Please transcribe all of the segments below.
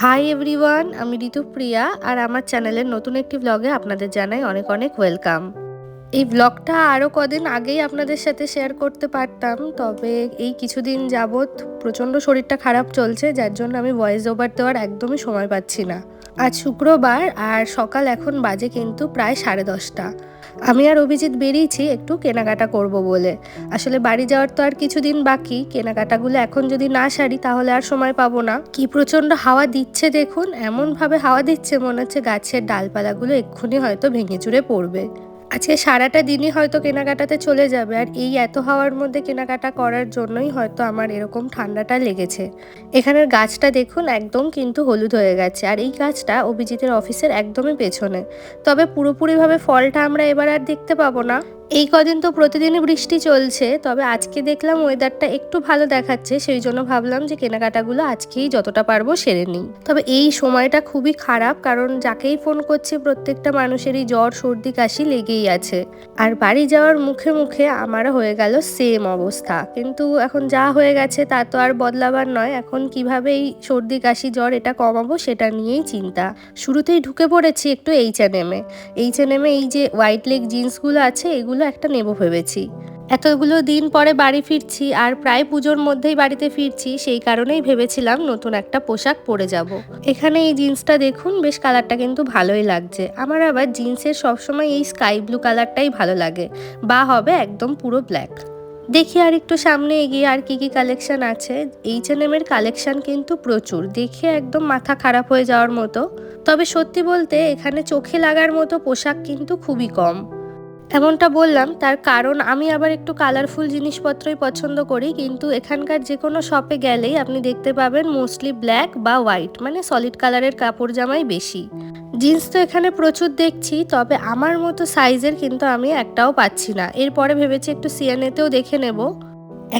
Hi everyone আমি ঋতুপ্রিয়া আর আমার চ্যানেলের নতুন একটি ব্লগে আপনাদের জানাই অনেক অনেক ওয়েলকাম এই ব্লগটা আরও কদিন আগেই আপনাদের সাথে শেয়ার করতে পারতাম, তবে এই কিছুদিন যাবৎ প্রচণ্ড শরীরটা খারাপ চলছে, যার জন্য আমি ভয়েস ওভার দেওয়ার একদমই সময় পাচ্ছি না। আজ শুক্রবার আর সকাল এখন বাজে কিন্তু প্রায় সাড়ে দশটা। আমি আর অভিজিৎ বেরিয়েছি একটু কেনাকাটা করব বলে। আসলে বাড়ি যাওয়ার তো আর কিছুদিন বাকি। কেনাকাটাগুলো এখন যদি না সারি তাহলে আর সময় পাবো না। কি প্রচণ্ড হাওয়া দিচ্ছে দেখুন। এমনভাবে হাওয়া দিচ্ছে মনে হচ্ছে গাছের ডালপালাগুলো এক্ষুনি হয়তো ভেঙে চুরে পড়বে। আজকে সারাটা দিনই হয়তো কেনাকাটাতে চলে যাবে আর এই এত হাওয়ার মধ্যে কেনাকাটা করার জন্যই হয়তো আমার এরকম ঠান্ডাটা লেগেছে। এখানের গাছটা দেখুন একদম কিন্তু হলুদ হয়ে গেছে আর এই গাছটা অভিজিতের অফিসের একদমই পেছনে। তবে পুরোপুরিভাবে ফলটা আমরা এবার আর দেখতে পাবো না। এই কদিন তো প্রতিদিনই বৃষ্টি চলছে, তবে আজকে দেখলাম ওয়েদারটা একটু ভালো দেখাচ্ছে, সেই জন্য ভাবলাম যে কেনাকাটাগুলো আজকেই যতটা পারব সেরে নিই। তবে এই সময়টা খুবই খারাপ, কারণ যাকেই ফোন করছে প্রত্যেকটা মানুষেরই জ্বর, সর্দি, কাশি লেগেই আছে। আর বাড়ি যাওয়ার মুখে মুখে আমারও হয়ে গেল সেম অবস্থা। কিন্তু এখন যা হয়ে গেছে তা তো আর বদলাবার নয়, এখন কীভাবে এই সর্দি, কাশি, জ্বর এটা কমাবো সেটা নিয়েই চিন্তা। শুরুতেই ঢুকে পড়েছি একটু এইচ এন এমে এইচ এন এমে এই যে হোয়াইট লেগ জিন্সগুলো আছে, এগুলো একটা নেব ভেবেছি। এতগুলো দিন পরে বাড়ি ফিরছি আর প্রায় পুজোর মধ্যেই বাড়িতে ফিরছি, সেই কারণেই ভেবেছিলাম নতুন একটা পোশাক পরে যাব। এখানে এই জিন্সটা দেখুন, বেশ কালারটা কিন্তু ভালোই লাগছে। আমার আবার জিন্সের সবসময় এই স্কাই ব্লু কালারটাই ভালো লাগে, বা হবে একদম পুরো ব্ল্যাক। দেখি আর একটু সামনে এগিয়ে আর কি কি কালেকশন আছে। এইচ এন এম এর কালেকশন কিন্তু প্রচুর, দেখে একদম মাথা খারাপ হয়ে যাওয়ার মতো। তবে সত্যি বলতে এখানে চোখে লাগার মতো পোশাক কিন্তু খুবই কম। এমনটা বললাম, তার কারণ আমি আবার একটু কালারফুল জিনিসপত্রই পছন্দ করি, কিন্তু এখানকার যে কোনো শপে গেলেই আপনি দেখতে পাবেন মোস্টলি ব্ল্যাক বা হোয়াইট মানে সলিড কালারের কাপড় জামাই বেশি। জিন্স তো এখানে প্রচুর দেখছি, তবে আমার মতো সাইজের কিন্তু আমি একটাও পাচ্ছি না। এরপরে ভেবেছি একটু সিয়ানেতেও দেখে নেব।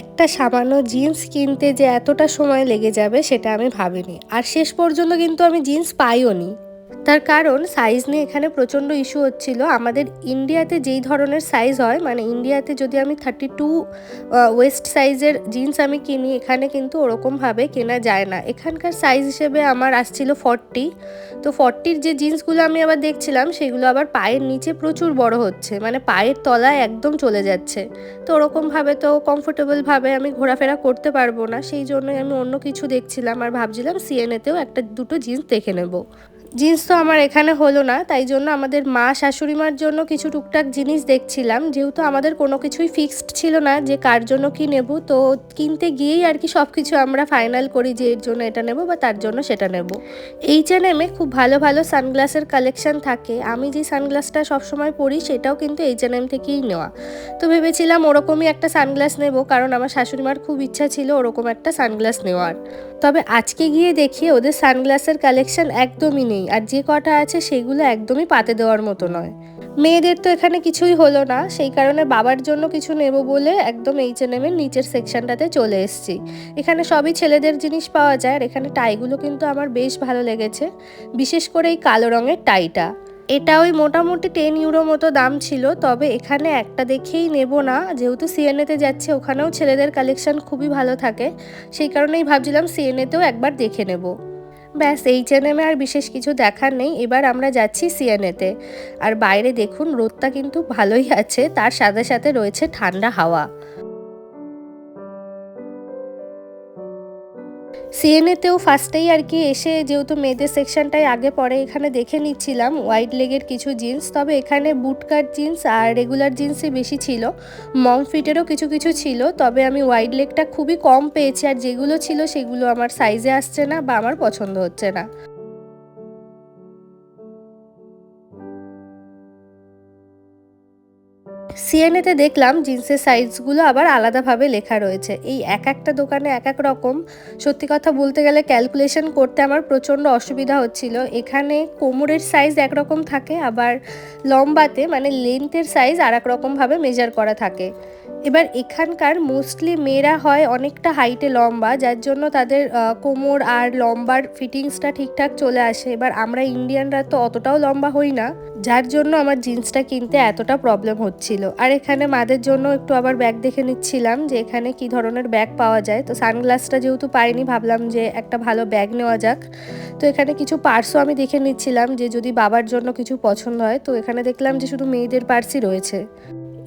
একটা সামান্য জিন্স কিনতে যে এতটা সময় লেগে যাবে, সেটা আমি ভাবিনি। আর শেষ পর্যন্ত কিন্তু আমি জিন্স পাইও নি তার কারণ সাইজ নিয়ে এখানে প্রচণ্ড ইস্যু হচ্ছিল। আমাদের ইন্ডিয়াতে যেই ধরনের সাইজ হয় মানে ইন্ডিয়াতে যদি আমি থার্টি টু ওয়েস্ট সাইজের জিন্স আমি কিনি, এখানে কিন্তু ওরকমভাবে কেনা যায় না। এখানকার সাইজ হিসেবে আমার আসছিল ফর্টি তো ফর্টির যে জিন্সগুলো আমি আবার দেখছিলাম, সেগুলো আবার পায়ের নিচে প্রচুর বড় হচ্ছে মানে পায়ের তলায় একদম চলে যাচ্ছে। তো ওরকমভাবে তো কমফোর্টেবলভাবে আমি ঘোরাফেরা করতে পারব না, সেই জন্যই আমি অন্য কিছু দেখছিলাম আর ভাবছিলাম সিএনএতেও একটা দুটো জিন্স দেখে নেব। জিন্স তো আমার এখানে হলো না, তাই জন্য আমাদের মা শাশুড়ি মার জন্য কিছু টুকটাক জিনিস দেখছিলাম। যেহেতু আমাদের কোনো কিছুই ফিক্সড ছিল না যে কার জন্য কি নেব, তো কিনতে গিয়েই আর কি সব কিছু আমরা ফাইনাল করি যে এর জন্য এটা নেব বা তার জন্য সেটা নেব। এইচ এন এমে খুব ভালো ভালো সানগ্লাসের কালেকশন থাকে। আমি যে সানগ্লাসটা সবসময় পরি সেটাও কিন্তু এইচ এন এম থেকেই নেওয়া। তো ভেবেছিলাম ওরকমই একটা সানগ্লাস নেব, কারণ আমার শাশুড়ি মার খুব ইচ্ছা ছিল ওরকম একটা সানগ্লাস নেওয়ার। তবে আজকে গিয়ে দেখি ওদের সানগ্লাসের কালেকশন একদমই নেই। আর যে কটা আছে সেগুলো একদমই পাতে দেওয়ার মতো নয়। মেয়েদের তো এখানে কিছুই হলো না, সেই কারণে বাবার জন্য কিছু নেব বলে একদম এইচ এন এর নিচের সেকশনটাতে চলে এসেছি। এখানে সবই ছেলেদের জিনিস পাওয়া যায় আর এখানে টাইগুলো কিন্তু আমার বেশ ভালো লেগেছে, বিশেষ করে এই কালো রঙের টাইটা এটা ওই মোটামুটি টেন ইউরো মতো দাম ছিল, তবে এখানে একটা দেখেই নেব না, যেহেতু সিএনএতে যাচ্ছে, ওখানেও ছেলেদের কালেকশন খুবই ভালো থাকে, সেই কারণেই ভাবছিলাম সিএনএতেও একবার দেখে নেব। ব্যাস এইচ এন এমে আর বিশেষ কিছু দেখার নেই। এবার আমরা যাচ্ছি সিএনএতে। আর বাইরে দেখুন, রোদটা কিন্তু ভালোই আছে, তার সাথে সাথে রয়েছে ঠান্ডা হাওয়া। সিএনএতেও ফার্স্টেই আর কি এসে যেহেতু মেয়েদের সেকশনটাই আগে পরে এখানে দেখে নিচ্ছিলাম হোয়াইট লেগের কিছু জিন্স তবে এখানে বুটকাট জিন্স আর রেগুলার জিন্সই বেশি ছিল। মম ফিটেরও কিছু কিছু ছিল, তবে আমি হোয়াইট লেগটা খুবই কম পেয়েছি, আর যেগুলো ছিল সেগুলো আমার সাইজে আসছে না বা আমার পছন্দ হচ্ছে না। সিএনএতে দেখলাম জিন্সের সাইজগুলো আবার আলাদাভাবে লেখা রয়েছে। এই এক একটা দোকানে এক এক রকম। সত্যি কথা বলতে গেলে ক্যালকুলেশন করতে আমার প্রচণ্ড অসুবিধা হচ্ছিল। এখানে কোমরের সাইজ একরকম থাকে, আবার লম্বাতে মানে লেন্থের সাইজ আর এক রকমভাবে মেজার করা থাকে। এবার এখানকার মোস্টলি মেয়েরা হয় অনেকটা হাইটে লম্বা, যার জন্য তাদের কোমর আর লম্বার ফিটিংসটা ঠিকঠাক চলে আসে। এবার আমরা ইন্ডিয়ানরা তো অতটাও লম্বা হই না, যার জন্য আমার জিন্সটা কিনতে এতটা প্রবলেম হচ্ছিল। আর এখানে মাদের জন্য একটু আবার ব্যাগ দেখে নিচ্ছিলাম যে এখানে কি ধরনের ব্যাগ পাওয়া যায়। তো সানগ্লাসটা যেহেতু পাইনি, ভাবলাম যে একটা ভালো ব্যাগ নেওয়া যাক। তো এখানে কিছু পার্সও আমি দেখে নিচ্ছিলাম যে যদি বাবার জন্য কিছু পছন্দ হয়, তো এখানে দেখলাম যে শুধু মেয়েদের পার্সই রয়েছে।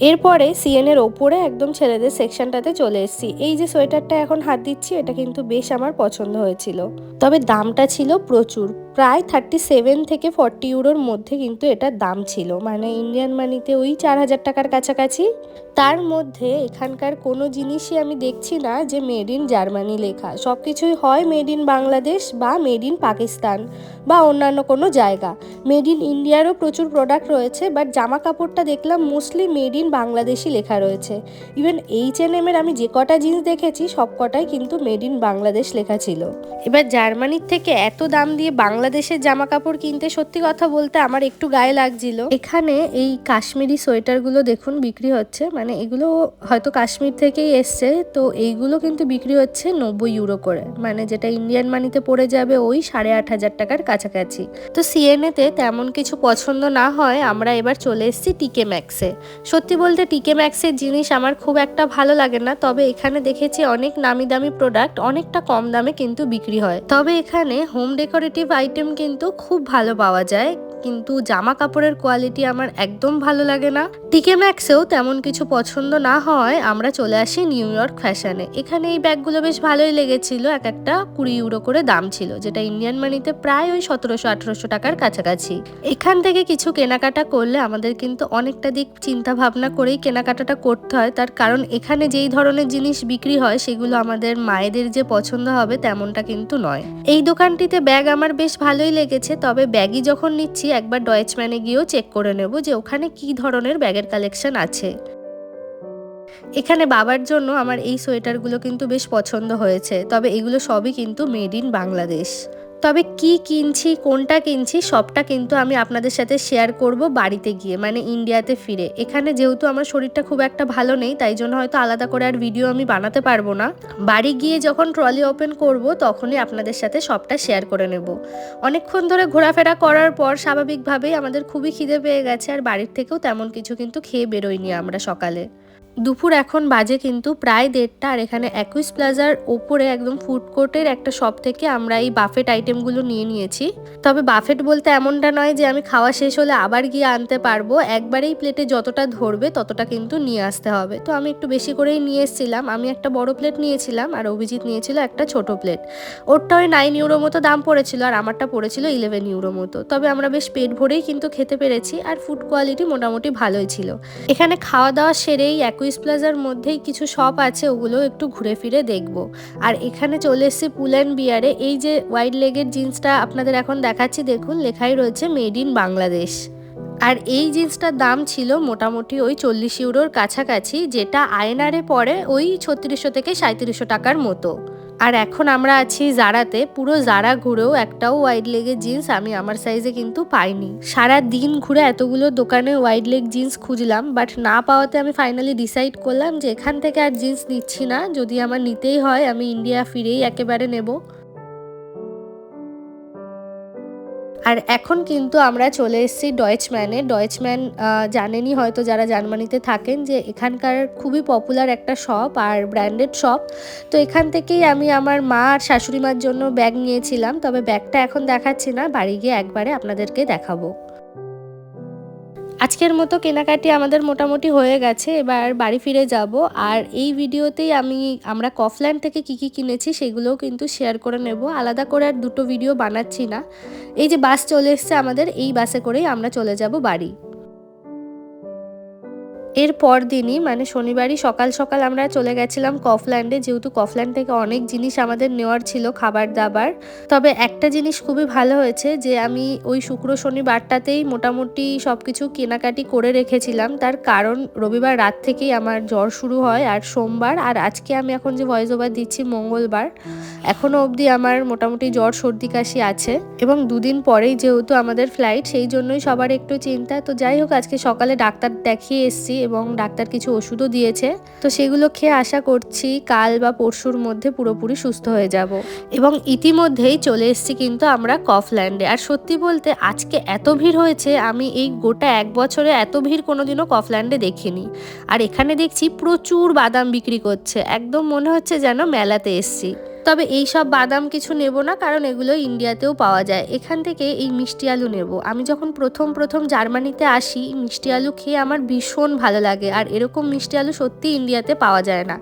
এরপরে সিএনের ওপরে একদম ছেলেদের সেকশনটাতে চলে এসেছি। এই যে সোয়েটারটা এখন হাত দিচ্ছি, এটা কিন্তু বেশ আমার পছন্দ হয়েছিল। তবে দামটা ছিল প্রচুর। প্রায় থার্টি সেভেন থেকে ফর্টি ইউরোর মধ্যে কিন্তু এটার দাম ছিল। মানে ইন্ডিয়ান মানিতে ওই চার হাজার টাকার কাছাকাছি। তার মধ্যে এখানকার কোনো জিনিসই আমি দেখছি না যে মেড ইন জার্মানি লেখা। সব কিছুই হয় মেড ইন বাংলাদেশ বা মেড ইন পাকিস্তান বা অন্যান্য কোনো জায়গা। মেড ইন ইন্ডিয়ারও প্রচুর প্রোডাক্ট রয়েছে বাট জামা কাপড়টা দেখলাম মোস্টলি মেড ইন বাংলাদেশই লেখা রয়েছে। ইভেন এইচ এন এম এর আমি যে কটা জিন্স দেখেছি সব কটাই কিন্তু মেড ইন বাংলাদেশ লেখা ছিল। এবার জার্মানির থেকে এত দাম দিয়ে বাংলাদেশের জামা কাপড় কিনতে সত্যি কথা বলতে আমার একটু গায়ে লাগছিল। এখানে এই কাশ্মীরি সোয়েটারগুলো দেখুন বিক্রি হচ্ছে। মানে এগুলো হয়তো কাশ্মীর থেকেই এসছে। তো এইগুলো কিন্তু বিক্রি হচ্ছে নব্বই ইউরো করে। মানে যেটা ইন্ডিয়ান মানিতে পড়ে যাবে ওই সাড়ে আট হাজার টাকার কাছাকাছি। তো সিএনএতে তেমন কিছু পছন্দ না হয়। আমরা এবার চলে এসেছি টিকে ম্যাক্সে। সত্যি বলতে টিকে ম্যাক্সের জিনিস আমার খুব একটা ভালো লাগে না। তবে এখানে দেখেছি অনেক নামি দামি প্রোডাক্ট অনেকটা কম দামে কিন্তু বিক্রি হয়। তবে এখানে হোম ডেকোরেটিভ আইটেম কিন্তু খুব ভালো পাওয়া যায়। কিন্তু জামা কাপড়ের কোয়ালিটি আমার একদম ভালো লাগে না। টিকে ম্যাক্সেও তেমন কিছু পছন্দ না হওয়ায় আমরা চলে আসি নিউ ইয়র্ক ফ্যাশনে এখানে এই ব্যাগগুলো বেশ ভালোই লেগেছিল, এক একটা কুড়ি ইউরো করে দাম ছিল, যেটা ইন্ডিয়ান মানিতে প্রায় ওই সতেরোশো, আঠেরোশো টাকার কাছাকাছি। এখান থেকে কিছু কেনাকাটা করলে আমাদের কিন্তু অনেকটা দিক চিন্তা ভাবনা করেই কেনাকাটাটা করতে হয়। তার কারণ এখানে যেই ধরনের জিনিস বিক্রি হয়, সেগুলো আমাদের মায়েদের যে পছন্দ হবে তেমনটা কিন্তু নয়। এই দোকানটিতে ব্যাগ আমার বেশ ভালোই লেগেছে, তবে ব্যাগই যখন নিচ্ছি একবার ডয়েচম্যানে গিয়েও চেক করে নেব যে ওখানে কি ধরনের ব্যাগের কালেকশন আছে। এখানে বাবার জন্য আমার এই সোয়েটারগুলো কিন্তু বেশ পছন্দ হয়েছে, তবে এগুলো সবই কিন্তু মেড ইন বাংলাদেশ। তবে কি কিনছি, কোনটা কিনছি, সবটা কিন্তু আমি আপনাদের সাথে শেয়ার করব বাড়িতে গিয়ে মানে ইন্ডিয়াতে ফিরে। এখানে যেহেতু আমার শরীরটা খুব একটা ভালো নেই, তাই জন্য হয়তো আলাদা করে আর ভিডিও আমি বানাতে পারব না। বাড়ি গিয়ে যখন ট্রলি ওপেন করব, তখনই আপনাদের সাথে সবটা শেয়ার করে নেব। অনেকক্ষণ ধরে ঘোরাফেরা করার পর স্বাভাবিকভাবেই আমাদের খুবই খিদে পেয়ে গেছে, আর বাড়ির থেকেও তেমন কিছু কিন্তু খেয়ে বেরোইনি আমরা সকালে। দুপুর এখন বাজে কিন্তু প্রায় দেড়টা আর এখানে একুইস প্লাজার ওপরে একদম ফুড কোর্টের একটা শপ থেকে আমরা এই বাফেট আইটেমগুলো নিয়ে নিয়েছি। তবে বাফেট বলতে এমনটা নয় যে আমি খাওয়া শেষ হলে আবার গিয়ে আনতে পারব। একবারেই প্লেটে যতটা ধরবে ততটা কিন্তু নিয়ে আসতে হবে। তো আমি একটু বেশি করেই নিয়ে এসেছিলাম। আমি একটা বড় প্লেট নিয়েছিলাম আর অভিজিৎ নিয়েছিল একটা ছোট প্লেট ওরটা ওই নাইন ইউরো মতো দাম পড়েছিল আর আমারটা পড়েছিল ইলেভেন ইউরো মতো। তবে আমরা বেশ পেট ভরেই কিন্তু খেতে পেরেছি আর ফুড কোয়ালিটি মোটামুটি ভালোই ছিল। এখানে খাওয়া দাওয়া সেরেই একুইস প্লাজার মধ্যেই কিছু শপ আছে, ওগুলো একটু ঘুরে ফিরে দেখব। আর এখানে চলে এসেছি পুল অ্যান্ড বিয়ারে। এই যে ওয়াইড লেগের জিন্সটা আপনাদের এখন দেখাচ্ছি, দেখুন, লেখাই রয়েছে মেড ইন বাংলাদেশ। আর এই জিন্সটার দাম ছিল মোটামুটি ওই চল্লিশ ইউরোর কাছাকাছি, যেটা আয়নারে পড়ে ওই ছত্রিশশো থেকে সাঁত্রিশশো টাকার মতো। আর এখন আমরা আছি জারাতে। পুরো জারা ঘুরেও একটাও ওয়াইড লেগের জিন্স আমি আমার সাইজে কিন্তু পাইনি। সারা দিন ঘুরে এতগুলো দোকানে ওয়াইড লেগ জিন্স খুঁজলাম বাট না পাওয়াতে আমি ফাইনালি ডিসাইড করলাম যে এখান থেকে আর জিন্স নিচ্ছি না। যদি আমার নিতেই হয়, আমি ইন্ডিয়া ফিরেই একেবারে নেব। আর এখন কিন্তু আমরা চলে এসেছি ডয়েচম্যানে ডয়েচম্যান জানেনই হয়তো যারা জার্মানিতে থাকেন যে এখানকার খুবই পপুলার একটা শপ আর ব্র্যান্ডেড শপ তো এখান থেকেই আমি আমার মা আর শাশুড়ি মার জন্য ব্যাগ নিয়েছিলাম। তবে ব্যাগটা এখন দেখাচ্ছি না। বাড়ি গিয়ে একবারে আপনাদেরকে দেখাবো। আজকের মতো কেনাকাটি আমাদের মোটামুটি হয়ে গেছে, এবার বাড়ি ফিরে যাব। আর এই ভিডিওতেই আমি, আমরা কফল্যান্ড থেকে কি কি কিনেছি সেগুলোও কিন্তু শেয়ার করে নেব। আলাদা করে আর দুটো ভিডিও বানাচ্ছি না। এই যে বাস চলে এসছে আমাদের, এই বাসে করেই আমরা চলে যাব বাড়ি। এর পর দিনই মানে শনিবারই সকাল সকাল আমরা চলে গেছিলাম কফল্যান্ডে, যেহেতু কফল্যান্ড থেকে অনেক জিনিস আমাদের নেওয়ার ছিল, খাবার দাবার। তবে একটা জিনিস খুবই ভালো হয়েছে যে, আমি ওই শুক্র শনিবারটাতেই মোটামুটি সব কিছু কেনাকাটি করে রেখেছিলাম। তার কারণ রবিবার রাত থেকেই আমার জ্বর শুরু হয়, আর সোমবার, আর আজকে আমি এখন যে ভয়েস ওভার দিচ্ছি মঙ্গলবার এখনও অবধি আমার মোটামুটি জ্বর, সর্দি, কাশি আছে। এবং দুদিন পরেই যেহেতু আমাদের ফ্লাইট সেই জন্যই সবার একটু চিন্তা। তো যাই হোক, আজকে সকালে ডাক্তার দেখিয়ে এসছি এবং ডাক্তার কিছু ওষুধও দিয়েছে। তো সেগুলো খেয়ে আশা করছি কাল বা পরশুর মধ্যে পুরোপুরি সুস্থ হয়ে যাব। এবং ইতিমধ্যেই চলে এসেছি কিন্তু আমরা কফল্যান্ডে। আর সত্যি বলতে আজকে এত ভিড় হয়েছে, আমি এই গোটা এক বছরে এত ভিড় কোনোদিনও কফল্যান্ডে দেখিনি। আর এখানে দেখছি প্রচুর বাদাম বিক্রি করছে। একদম মনে হচ্ছে যেন মেলাতে এসছি। তবে এই সব বাদাম কিছু নেব না, কারণ এগুলো ইন্ডিয়াতেও পাওয়া যায়। এখান থেকে এই মিষ্টি আলু নেব। আমি যখন প্রথম প্রথম জার্মানিতে আসি, মিষ্টি আলু খেয়ে আমার ভীষণ ভালো লাগে। আর এরকম মিষ্টি আলু সত্যি ইন্ডিয়াতে পাওয়া যায় না।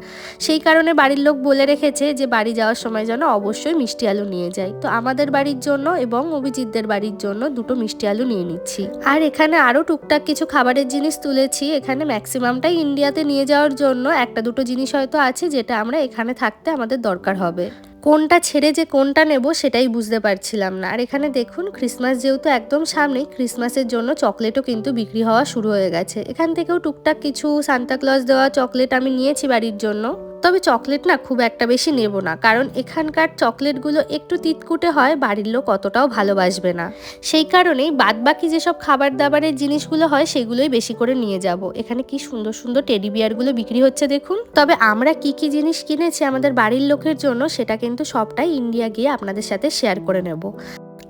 সেই কারণে বাড়ির লোক বলে রেখেছে যে, বাড়ি যাওয়ার সময় যেন অবশ্যই মিষ্টি আলু নিয়ে যাই তো আমাদের বাড়ির জন্য এবং অভিজিৎদের বাড়ির জন্য দুটো মিষ্টি আলু নিয়ে নিচ্ছি। আর এখানে আরও টুকটাক কিছু খাবারের জিনিস তুলেছি। এখানে ম্যাক্সিমামটাই ইন্ডিয়াতে নিয়ে যাওয়ার জন্য একটা দুটো জিনিস হয়তো আছে, যেটা আমরা এখানে থাকতে আমাদের দরকার হবে। কোনটা ছেড়ে যে কোনটা নেব সেটাই বুঝতে পারছিলাম না। আর এখানে দেখুন ক্রিসমাস যেহেতু একদম সামনেই ক্রিসমাসের জন্য চকলেটও কিন্তু বিক্রি হওয়া শুরু হয়ে গেছে। এখান থেকেও টুকটাক কিছু সান্তাক্লজ দেওয়া চকলেট আমি নিয়েছি বাড়ির জন্য। তবে চকলেট না খুব একটা বেশি নেব না, কারণ এখানকার চকলেটগুলো একটু তিতকুটে হয়, বাড়ির লোক অতটাও ভালোবাসবে না। সেই কারণেই বাদবাকি যেসব খাবার দাবারের জিনিসগুলো হয়, সেগুলোই বেশি করে নিয়ে যাব। এখানে কি সুন্দর সুন্দর টেডি বিয়ারগুলো বিক্রি হচ্ছে দেখুন। তবে আমরা কি কি জিনিস কিনেছি আমাদের বাড়ির লোকের জন্য, সেটা কিন্তু সবটাই ইন্ডিয়া গিয়ে আপনাদের সাথে শেয়ার করে নেব।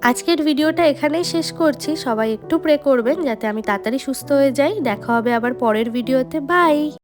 আজকের ভিডিওটা এখানেই শেষ করছি। সবাই একটু প্রে করবেন যাতে আমি তাড়াতাড়ি সুস্থ হয়ে যাই। দেখা হবে আবার পরের ভিডিওতে। বাই